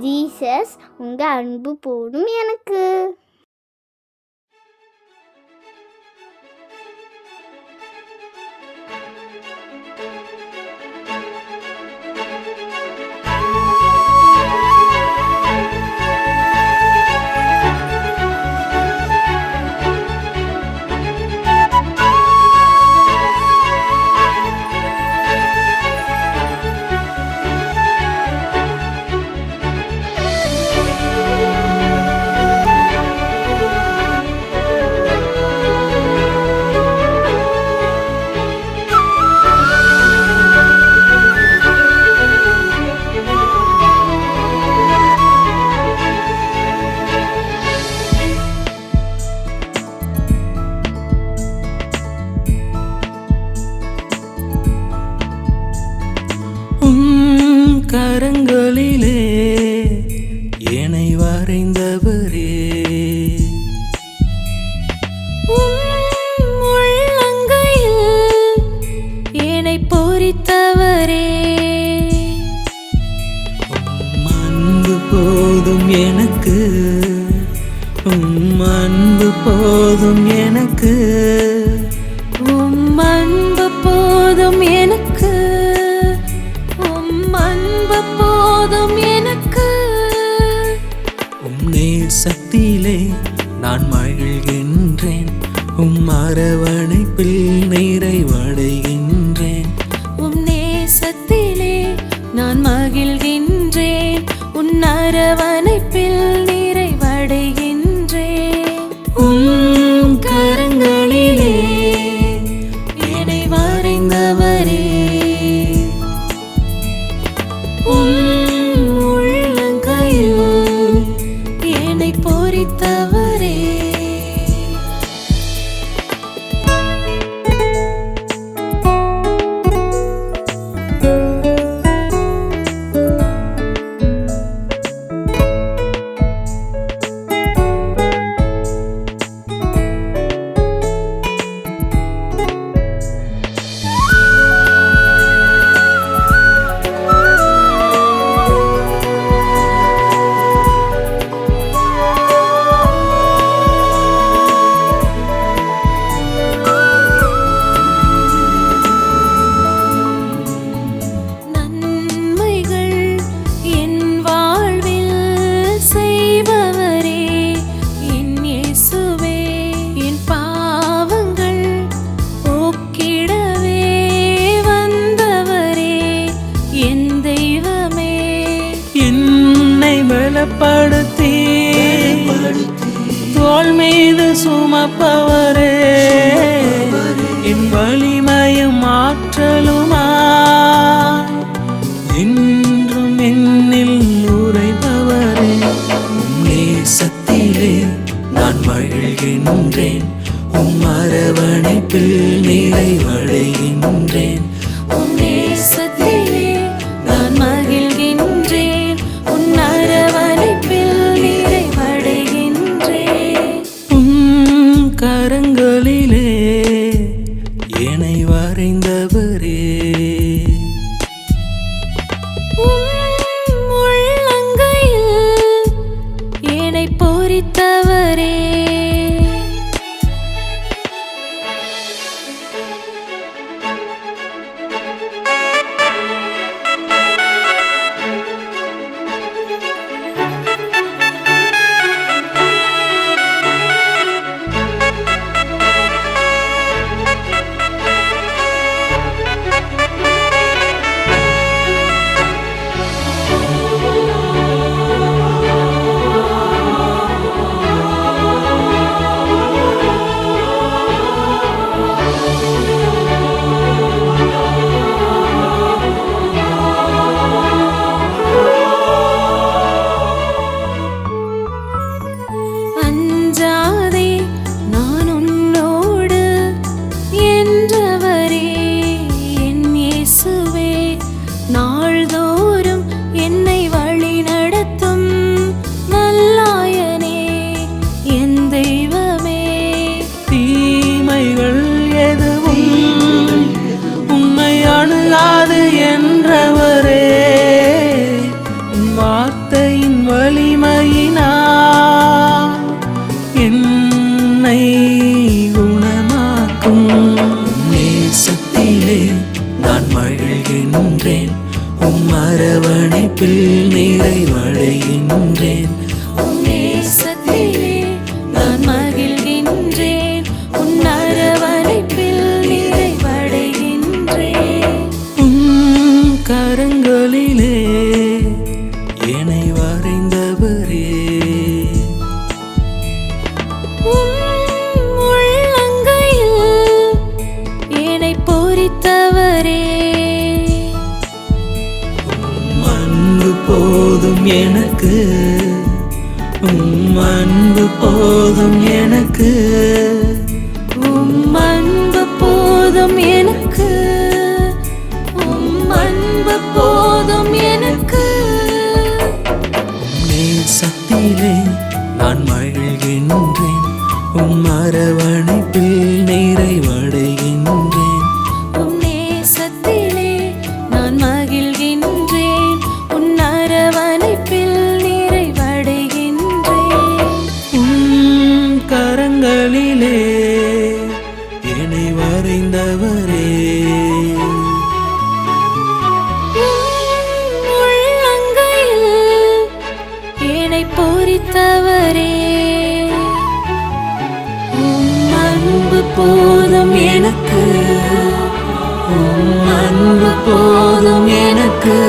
Jesus உங்கள் அன்பு போடும் எனக்கு. மறைந்தவரே என்னை பொறித்தவரே. அன்பு போதும் எனக்கு உம் அன்பு போதும் எனக்கு உம் அன்பு போதும் எனக்கு உம் அன்பு போதும் எனக்கு உம் நான் மகிழ்கின்றேன். உம் அரவணைப்பில் நிறைவடைகின்றேன். உம் நேசத்திலே நான் மகிழ்கின்றேன். உன் அரவணைப்பில் என்னை பலப்படுத்தி தோள் மீது சுமப்பவரே. என் வலிமையும் ஆற்றலுமா? என்றும் என்னில் உரைபவரே உம் நேசத்திலே நான் மகிழ்கின்றேன். உம் அரவணைப்பில் நிறைவடைகின்றேன் மறைந்தவரே திகழ்கின்றேன் உம் அரவணைப்பில் நிறைவடைகின்றேன் உம்மே நிற்கின்றேன் உம் அரவணைப்பில் நிறைவடை போதும் எனக்கு. உன் அன்பு போதும் எனக்கு.